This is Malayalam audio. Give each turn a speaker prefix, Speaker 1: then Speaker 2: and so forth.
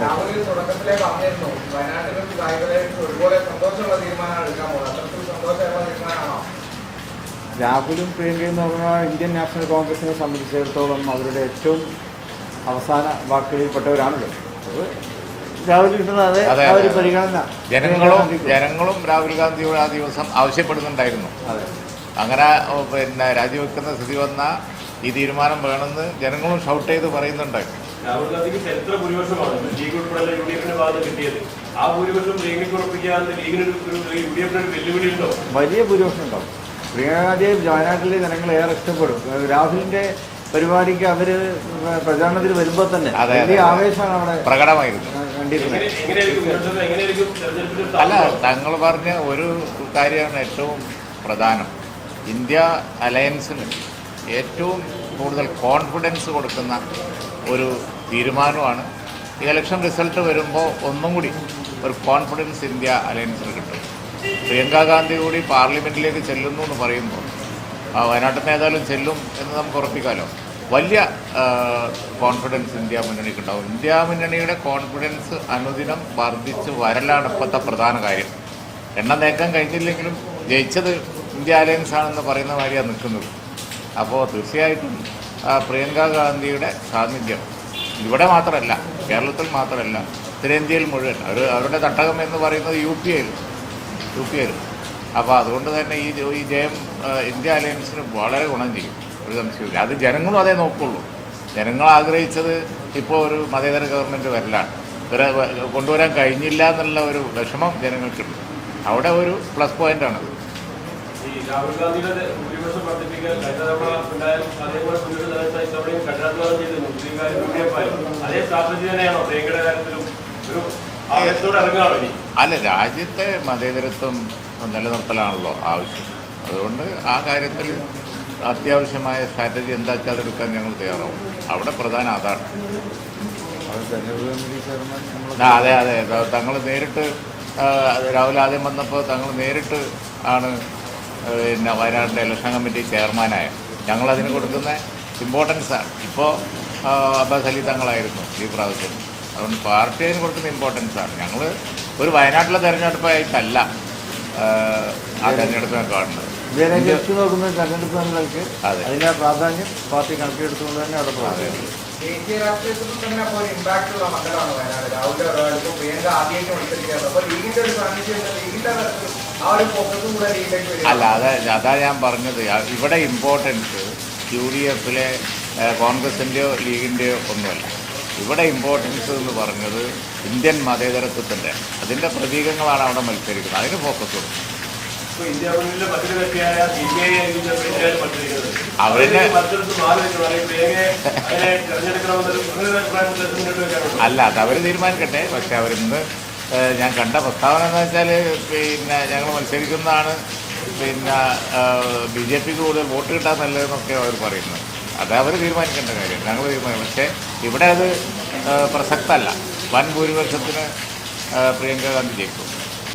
Speaker 1: രാഹുൽ തുടക്കത്തിലേ പറഞ്ഞിരുന്നു വയനാട്ടിലും കായികമായിട്ട് ഒരുപോലെ സന്തോഷമുള്ള തീരുമാനമാണ് എടുക്കാൻ പോകുന്നത്. അത്തരത്തിൽ സന്തോഷമുള്ള തീരുമാനമാണോ?
Speaker 2: രാഹുലും പ്രിയങ്കയും എന്ന് പറഞ്ഞാൽ ഇന്ത്യൻ നാഷണൽ കോൺഗ്രസിനെ സംബന്ധിച്ചിടത്തോളം അവരുടെ ഏറ്റവും അവസാന വാക്കുകളിൽപ്പെട്ടവരാണല്ലോ അത് രാഹുൽ കിട്ടുന്ന അതെ, ആ ഒരു പരിഗണന.
Speaker 3: ജനങ്ങളും ജനങ്ങളും രാഹുൽ ഗാന്ധിയോട് ആ ദിവസം ആവശ്യപ്പെടുന്നുണ്ടായിരുന്നു.
Speaker 2: അതെ.
Speaker 3: അങ്ങനെ പിന്നെ രാജിവെക്കുന്ന സ്ഥിതി വന്ന ഈ തീരുമാനം വേണമെന്ന് ജനങ്ങളും ഷൗട്ട് ചെയ്ത് പറയുന്നുണ്ടായിരുന്നു
Speaker 4: രാഹുൽ ഗാന്ധിക്ക് ചരിത്ര ഭൂരിപക്ഷമാണ്? ലീഗ് ഉൾപ്പെടെ യു ഡി എഫിന്റെ ഭാഗത്ത് കിട്ടിയത്. ആ ഭൂരിപക്ഷം പ്രിയങ്കയ്ക്ക് ഉറപ്പിക്കാതെ ലീഗിന് ഒരു ഒരു യു ഡി എഫിന് ഒരു വെല്ലുവിളി ഉണ്ടോ?
Speaker 2: വലിയ ഭൂരിപക്ഷം ഉണ്ടാവും. പ്രിയങ്ക ഗാന്ധിയെ വയനാട്ടിലെ ജനങ്ങൾ ഏറെ ഇഷ്ടപ്പെടും. രാഹുലിന്റെ പരിപാടിക്ക് അവർ പ്രചാരണത്തിൽ വരുമ്പോ തന്നെ
Speaker 3: അതെ,
Speaker 2: വലിയ ആവേശമാണ് അവിടെ
Speaker 3: പ്രകടമായിരുന്നു.
Speaker 2: കണ്ടിരുന്നത്.
Speaker 3: അല്ല? തങ്ങൾ പറഞ്ഞ ഒരു കാര്യമാണ് ഏറ്റവും പ്രധാനം. ഇന്ത്യ അലയൻസിന് ഏറ്റവും കൂടുതൽ കോൺഫിഡൻസ് കൊടുക്കുന്ന ഒരു തീരുമാനമാണ്. ഈ ഇലക്ഷൻ റിസൾട്ട് വരുമ്പോൾ ഒന്നും കൂടി ഒരു കോൺഫിഡൻസ് ഇന്ത്യ അലയൻസിന് കിട്ടും. പ്രിയങ്ക ഗാന്ധി കൂടി പാർലമെന്റിലേക്ക് ചെല്ലുന്നു എന്ന് പറയുമ്പോൾ വയനാട്ടിൽ നിന്ന് ഏതായാലും ചെല്ലും എന്ന് നമുക്ക് ഉറപ്പിക്കാമല്ലോ വലിയ കോൺഫിഡൻസ് ഇന്ത്യ മുന്നണിക്ക് ഉണ്ടാവും ഇന്ത്യ മുന്നണിയുടെ കോൺഫിഡൻസ് അനുദിനം വർദ്ധിച്ച് വരലാണ് ഇപ്പോഴത്തെ പ്രധാന കാര്യം. എണ്ണം നേക്കാൻ കഴിഞ്ഞില്ലെങ്കിലും ജയിച്ചത് ഇന്ത്യ അലയൻസ് ആണെന്ന് പറയുന്ന മാതിരിയാണ് നിൽക്കുന്നത്. അപ്പോൾ തീർച്ചയായിട്ടും പ്രിയങ്ക ഗാന്ധിയുടെ സാന്നിധ്യം. ഇവിടെ മാത്രമല്ല കേരളത്തിൽ മാത്രമല്ല ഉത്തരേന്ത്യയിൽ മുഴുവൻ. അവർ അവരുടെ തട്ടകം എന്ന് പറയുന്നത് യു പി ഐയിൽ യു പി ഐയിൽ അപ്പോൾ അതുകൊണ്ട് തന്നെ ഈ ഈ ജയം ഇന്ത്യ അലയൻസിന് വളരെ ഗുണം ചെയ്യും. ഒരു സംശയമില്ല അത് ജനങ്ങളും അതേ നോക്കുള്ളൂ. ജനങ്ങൾ ആഗ്രഹിച്ചത് ഇപ്പോൾ ഒരു മതേതര ഗവൺമെന്റ് വരലാണ്. ഇവരെ കൊണ്ടുവരാൻ കഴിഞ്ഞില്ല എന്നുള്ള ഒരു വിഷമം ജനങ്ങൾക്കുണ്ട്. അവിടെ ഒരു പ്ലസ് പോയിന്റാണത്
Speaker 4: ഈ രാഹുൽ ഗാന്ധിയുടെ ഭൂരിപക്ഷം വർദ്ധിപ്പിക്കാൻ കഴിഞ്ഞ തവണ ഉണ്ടായാലും അതേപോലെ മുന്നോട്ട് തെരഞ്ഞെടുത്ത ഇത്തവണയും കഠിനാധ്വാനം ചെയ്തിരുന്നു മുസ്ലിംകാരും യു ഡി എഫ് അതേ സ്ട്രാറ്റജി തന്നെയാണോ പ്രിയങ്കയുടെ കാര്യത്തിലും ഒരു ആവേശത്തോടെ ഇറങ്ങുകയാണോ ഇനി?
Speaker 3: അല്ല രാജ്യത്തെ മതേതരത്വം നിലനിർത്തലാണല്ലോ ആവശ്യം. അതുകൊണ്ട് ആ കാര്യത്തിൽ അത്യാവശ്യമായ സ്ട്രാറ്റജി എന്താച്ചാൽ അതെടുക്കാൻ ഞങ്ങൾ തയ്യാറാവും. അവിടെ പ്രധാന അതാണ്
Speaker 2: അത്
Speaker 3: അതെ അതെ. തങ്ങൾ നേരിട്ട് രാഹുൽ രാവിലെ ആദ്യം വന്നപ്പോൾ തങ്ങൾ നേരിട്ട് ആണ് പിന്നെ വയനാടിന്റെ ഇലക്ഷൻ കമ്മിറ്റി ചെയർമാനായ. ഞങ്ങളതിന് കൊടുക്കുന്ന ഇമ്പോർട്ടൻസാണ് ഇപ്പോൾ അബ്ബാസ് അലി തങ്ങളായിരുന്നു ഈ പ്രാവശ്യം. അതുകൊണ്ട് പാർട്ടി അതിന് കൊടുക്കുന്ന ഇമ്പോർട്ടൻസാണ് ഞങ്ങൾ ഒരു വയനാട്ടിലെ തെരഞ്ഞെടുപ്പായിട്ടല്ല ആ, തെരഞ്ഞെടുപ്പിനെ കാണുന്നത്.
Speaker 2: നോക്കുന്ന തെരഞ്ഞെടുപ്പ് എന്നുള്ളവർക്ക്
Speaker 3: അതെ.
Speaker 2: അതിന്റെ പ്രാധാന്യം പാർട്ടി കണക്കിലെടുത്തുകൊണ്ട് തന്നെ അവിടെ പ്രവർത്തിക്കും
Speaker 1: ദേശീയ രാഷ്ട്രീയത്തിനും തന്നെ അപ്പോൾ ഇമ്പാക്ട് ഉള്ള മണ്ഡലമാണ് വയനാട്. രാഹുലിന്റെ ഒരാൾക്ക് പ്രിയങ്ക ആദ്യമായിട്ട് മത്സരിക്കുന്നത് അപ്പോൾ ലീഗിന്റെ ഒരു സാന്നിധ്യം ലീഗിന്റെ ആ ഒരു ഫോക്കസും കൂടെ ലീഗിലേക്ക് വരും.
Speaker 3: അല്ല അതാ അതാ ഞാൻ പറഞ്ഞത്. ഇവിടെ ഇമ്പോർട്ടൻസ് യു ഡി എഫിലെ കോൺഗ്രസിന്റെയോ ലീഗിന്റെയോ ഒന്നുമല്ല. ഇവിടെ ഇമ്പോർട്ടൻസ് എന്ന് പറഞ്ഞത് ഇന്ത്യൻ മതേതരത്വത്തിന്റെ അതിന്റെ പ്രതീകങ്ങളാണ് അവിടെ മത്സരിക്കുന്നത്. അതിന് ഫോക്കസ് കൊടുക്കും. അവരുടെ- അല്ല അത് അവർ തീരുമാനിക്കട്ടെ. പക്ഷെ അവരിന്ന് ഞാൻ കണ്ട പ്രസ്താവന എന്ന് വെച്ചാൽ പിന്നെ ഞങ്ങൾ മത്സരിക്കുന്നതാണ് പിന്നെ ബി ജെ പിക്ക് കൂടുതൽ വോട്ട് കിട്ടാൻ നല്ലതെന്നൊക്കെ അവർ പറയുന്നത്. അത് അവർ തീരുമാനിക്കേണ്ട കാര്യം. ഞങ്ങൾ തീരുമാനിക്കും. പക്ഷേ ഇവിടെ അത് പ്രസക്തമല്ല വൻ ഭൂരിപക്ഷത്തിന് പ്രിയങ്ക ഗാന്ധി ജയിക്കും.